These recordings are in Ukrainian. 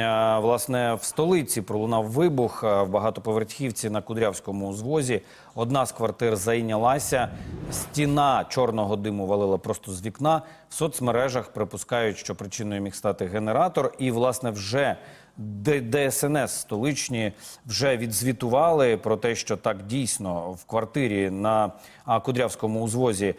Е, Власне, в столиці пролунав вибух е, в багатоповерхівці на Кудрявському узвозі. Одна з квартир зайнялася. Стіна чорного диму валила просто з вікна. В соцмережах припускають, що причиною міг стати генератор. І, власне, вже ДСНС столичні вже відзвітували про те, що так дійсно в квартирі на Кудрявському узвозі е,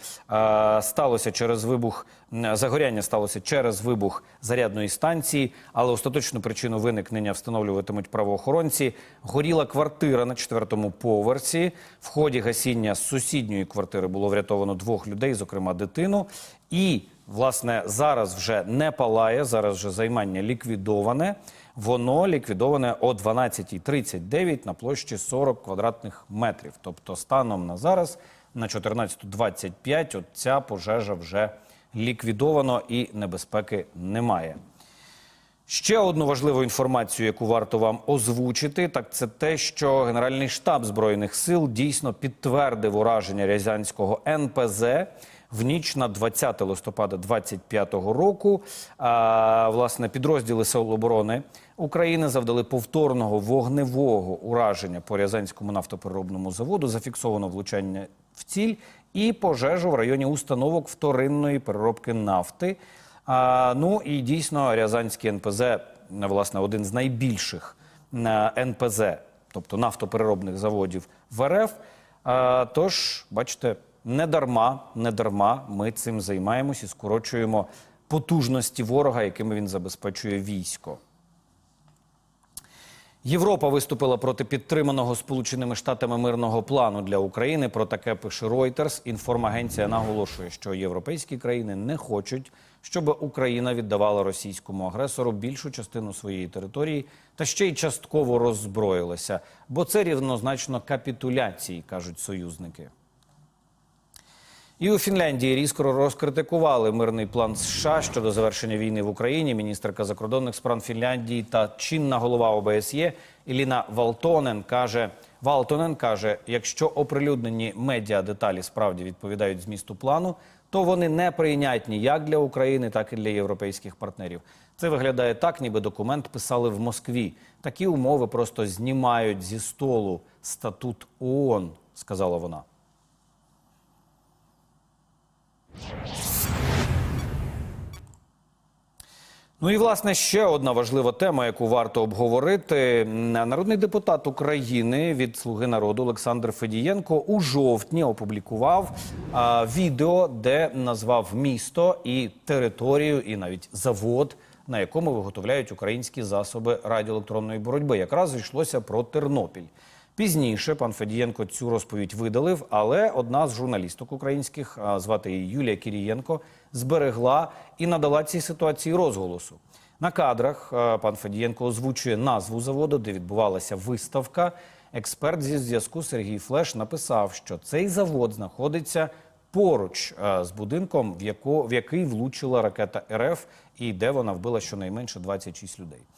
сталося через вибух. Загоряння сталося через вибух зарядної станції, але остаточну причину виникнення встановлюватимуть правоохоронці. Горіла квартира на четвертому поверсі. В ході гасіння з сусідньої квартири було врятовано двох людей, зокрема дитину. І власне зараз вже не палає. Зараз вже займання ліквідоване. Воно ліквідоване о 12.39 на площі 40 квадратних метрів. Тобто, станом на зараз, на 14.25, от ця пожежа вже ліквідовано і небезпеки немає. Ще одну важливу інформацію, яку варто вам озвучити, так це те, що Генеральний штаб збройних сил дійсно підтвердив ураження Рязанського НПЗ в ніч на 20 листопада 25 року. А, власне, підрозділи Сил оборони України завдали повторного вогневого ураження по Рязанському нафтопереробному заводу. Зафіксовано влучання в ціль і пожежу в районі установок вторинної переробки нафти. А, ну і дійсно Рязанський НПЗ, власне, один з найбільших е, НПЗ, тобто нафтопереробних заводів в РФ. А, тож, бачите, не дарма, не дарма ми цим займаємось і скорочуємо потужності ворога, якими він забезпечує військо. Європа виступила проти підтриманого Сполученими Штатами мирного плану для України. Про таке пише Reuters. Інформагенція наголошує, що європейські країни не хочуть, щоб Україна віддавала російському агресору більшу частину своєї території та ще й частково роззброїлася, бо це рівнозначно капітуляції, кажуть союзники. І у Фінляндії різко розкритикували мирний план США щодо завершення війни в Україні. Міністерка закордонних справ Фінляндії та чинна голова ОБСЄ Іліна Валтонен каже: Валтонен каже: якщо оприлюднені медіа деталі справді відповідають змісту плану, то вони неприйнятні як для України, так і для європейських партнерів. Це виглядає так, ніби документ писали в Москві. Такі умови просто знімають зі столу статут ООН, сказала вона. Ну і власне ще одна важлива тема, яку варто обговорити. Народний депутат України від Слуги народу Олександр Федієнко у жовтні опублікував а, відео, де назвав місто і територію, і навіть завод, на якому виготовляють українські засоби радіоелектронної боротьби. Якраз йшлося про Тернопіль. Пізніше пан Федієнко цю розповідь видалив, але одна з журналісток українських, звати її Юлія Кірієнко, зберегла і надала цій ситуації розголосу. На кадрах пан Федієнко озвучує назву заводу, де відбувалася виставка. Експерт зі зв'язку Сергій Флеш написав, що цей завод знаходиться поруч з будинком, в який влучила ракета РФ, і де вона вбила щонайменше 26 людей.